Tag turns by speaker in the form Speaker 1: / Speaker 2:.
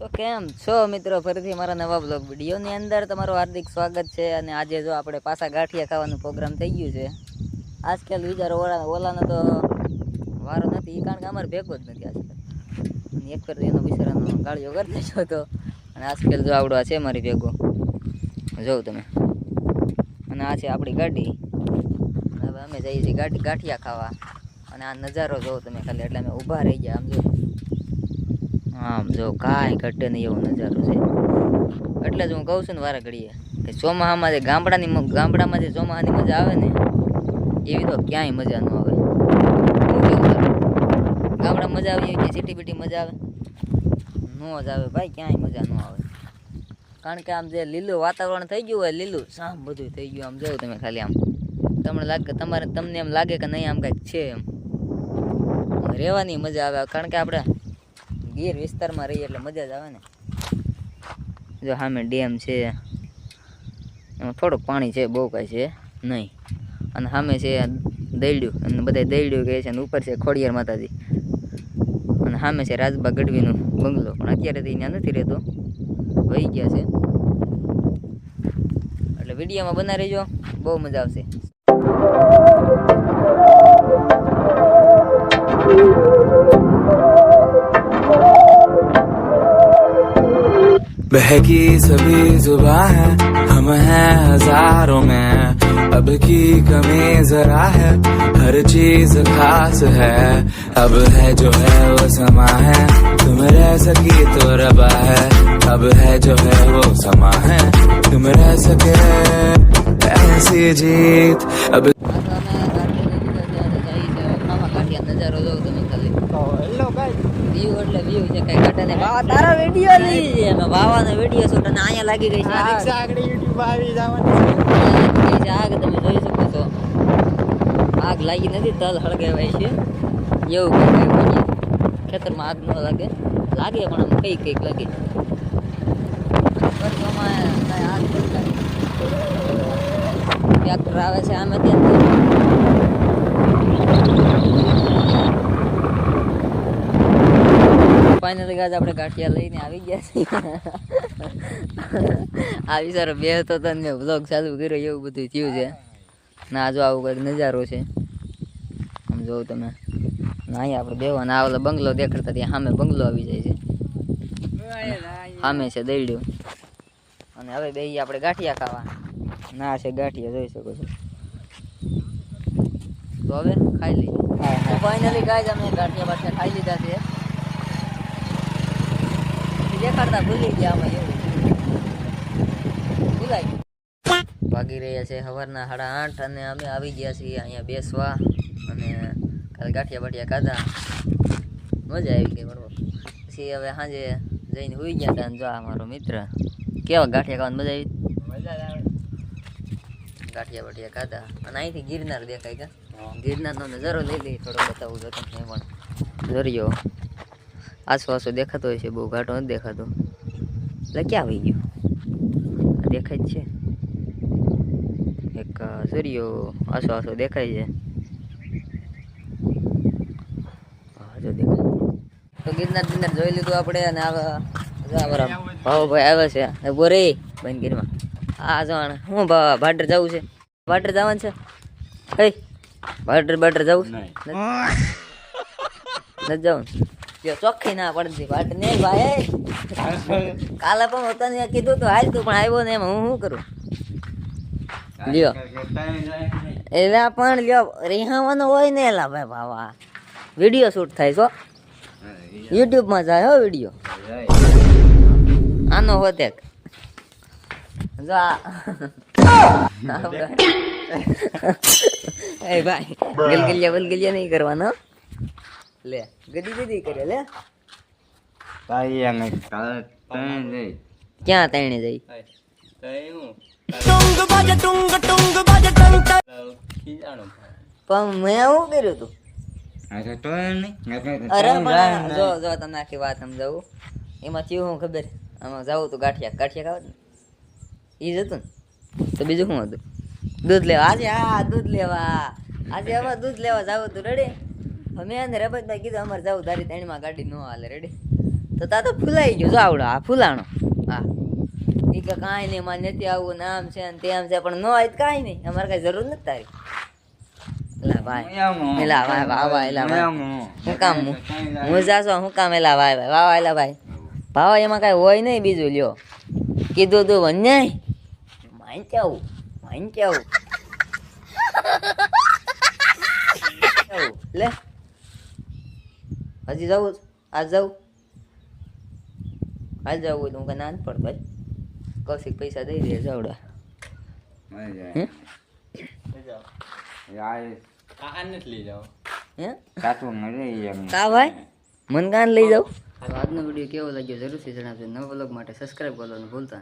Speaker 1: તો કેમ છો મિત્રો? ફરીથી મારા નવા બ્લોગ વિડીયોની અંદર તમારું હાર્દિક સ્વાગત છે અને આજે જો આપણે પાછા ગાંઠિયા ખાવાનું પ્રોગ્રામ થઈ ગયું છે. આજકાલ બીજા ઓલા ઓલાનો તો વારો નથી કારણ કે અમારે ભેગો જ નથી આજકાલ. એક ફેર એનો બિચારાનો ગાળિયો કરી દેજો તો અને આજકાલ જો આવડો છે મારી ભેગો. જોઉં તમે. અને આ છે આપણી ગાડી. હવે અમે જઈએ છીએ ગાંઠિયા ખાવા. અને આ નજારો જોવો તમે ખાલી એટલે અમે ઊભા રહી ગયા, આમ આમ જો કાંઈ ઘટે નહીં એવો નજારો છે. એટલે જ હું કહું છું ને વારા ઘડીએ, કે ચોમાહામાં જે ગામડાની ગામડામાં જે ચોમાહાની મજા આવે ને, એવી તો ક્યાંય મજા ન આવે. શું કેવું તારું? ગામડામાં મજા આવે એવી સિટી બીટી મજા આવે? ન જ આવે ભાઈ, ક્યાંય મજા ન આવે. કારણ કે આમ જે લીલું વાતાવરણ થઈ ગયું હોય, લીલું સામ બધું થઈ ગયું, આમ જોયું તમે ખાલી આમ. તમને લાગે, તમારે, તમને એમ લાગે કે નહીં, આમ કાંઈક છે એમ. રહેવાની મજા આવે, કારણ કે આપણે ગીર વિસ્તારમાં રહીએ એટલે મજા જ આવે ને. જો સામે ડેમ છે, એમાં થોડુંક પાણી છે, બહુ કાંઈ છે નહીં. અને સામે છે દૈડ્યું, અને બધા દૈડ્યું કહે છે અને ઉપર છે ખોડિયાર માતાજી. અને સામે છે રાજબા ગઢવીનું બંગલો, પણ અત્યારે તો અહીંયા નથી રહેતો. વહી ગયા છે. એટલે વિડીયોમાં બના રહેજો, બહુ મજા આવશે.
Speaker 2: बहकी सभी जुबा है, हम हैं हज़ारों में। अब की कमी जरा है, हर चीज़ खास है। अब है जो है वो समा है, तुम रह सकी तो रबा है। अब है जो है वो समा है, तुम रह सके ऐसी जीत।
Speaker 1: બાવા તારા વીડિયો લઈ અમે બાવાનો વીડિયો શૂટ અને અહીંયા લાગી ગઈ છે આગ. આવી જવાની છે. આગ તમે જોઈ શકો છો. આગ લાગી નથી તલ હળગાવાય છે. એવું છે. ખેતરમાં આગ ન લાગે. લાગે પણ આમ કઈ કંઈક લાગે. કાંઈ ટ્રેક્ટર આવે છે આમે ત્યાં. ફાઇનલી ગાજ આપણે ગાંઠિયા લઈને આવી ગયા છીએ. આ વિચારો બે હતો તો મેં વ્લોગ ચાલુ કર્યો એવું બધું થયું છે. ના જો આવું કંઈક નજારો છે. આમ જોઉં તમે. ના અહીંયા આપણે બેવાના આ ઓલો બંગલો દેખાડતા ત્યાં સામે બંગલો આવી જાય છે. સામે છે દઈડ્યું અને હવે બે આપણે ગાંઠિયા ખાવા. ના છે ગાંઠિયા જોઈ શકો છો. તો હવે ખાઈ લઈએ. ફાઇનલી ગાય અમે ગાંઠિયા બાઠિયા ખાઈ લીધા છે. દેખાડતા ભૂલી ગયા અમે એવું. ગયું. રહ્યા છે સવારના સાડા આઠ અને અમે આવી ગયા છીએ અહીંયા બેસવા અને કાલે ગાંઠિયા બાઠિયા ખાધા. મજા આવી ગઈ બરોબર પછી હવે સાંજે જઈને હોઈ ગયા હતા જો આ મારો મિત્ર. કેવા ગાંઠિયા ખાવાની મજા આવી? ગાંઠિયા બાઠિયા ખાધા. અને અહીંથી ગિરનાર દેખાય ગયા ગિરનારનો નજારો લઈ લઈ થોડો બતાવું જો તમને પણ દરિયો. આસો આસો દેખાતો હોય છે બહુ ઘાટો નથી દેખાતો. એટલે ક્યાં આવી ગયું? આ દેખાય જ છે. એક સૂર્યો આસો આસો દેખાય છે. જો દેખાય. તો ગિરનાર ગિરનાર જોઈ લીધું આપણે અને આવા ભાવભાઈ આવે છે. બોરે બંધ ગીરમાં. આ જવાના હું ભાડર જવું છે. ભાડર જવાનું છે? હે? ભાડર ભાડર જવું છે? નથી? જવું જો ચોખ્ખી ના પડતી વાટ નહીં ભાઈ. કાલે પણ તને કીધું તો હાલ તું પણ આવ્યો ને એમ હું શું કરું? લ્યો. એલા પણ લ્યો રિહાવાનો હોય ને એલા ભાઈ ભાવા. વીડિયો શૂટ થાય છો યુટ્યુબમાં જાય હો વીડિયો. આનો હોતે જો આ. એ ભાઈ ગલગલિયા બલગલિયા નહીં કરવાનો. લે ગદી ગદી કરે લે. ક્યાં તણે જઈ? પણ મેં હું કર્યું તું? અરે પણ જો જો તમને આખી વાત સમજાવું. એમાં થયું હું ખબર? આમાં જાવું તું ગાંઠિયા. ગાંઠિયા ખાવા એ જ હતું ને? તો બીજું શું હતું? દૂધ લેવા. આજે આ દૂધ લેવા. આજે હવે દૂધ લેવા જાવું તું. રેડી અમે અને રબતભાઈ કીધું અમારે જવું તારી તેણીમાં ગાડી ન હાલે રેડી તો તા તો ફૂલાઈ ગયો જો આવડો આ ફૂલાણો. હા. એ કે કાંઈ નહીં મારે નથી આવવું નામ છે ને તેમ છે પણ નો તો કાંઈ નહીં. અમારે કાંઈ જરૂર નથી તારી. એલા ભાઈ. એલા ભાઈ વાહ વાહ એલા ભાઈ. હું? કામ હું? જાશો હું કામ? એલા ભાઈ ભાઈ વાહ વાહ એલા ભાઈ. ભાવા એમાં કાંઈ હોય નહીં બીજું લ્યો. કીધું તું વન્યાય. આવું? માઇન આવું? લે. હજી જવું? આજ જવું? આજ જવું હોય તો હું કઈ ના પડતો ભાઈ. કૌશિક પૈસા દઈ દે જવડા. હે? હે? કા ભાઈ? મન કાન લઈ જાઉં? આજનો વીડિયો કેવો લાગ્યો જરૂરથી જણાવજો. નવા બ્લોગ માટે સબસ્ક્રાઈબ કરવાનું ભૂલતા.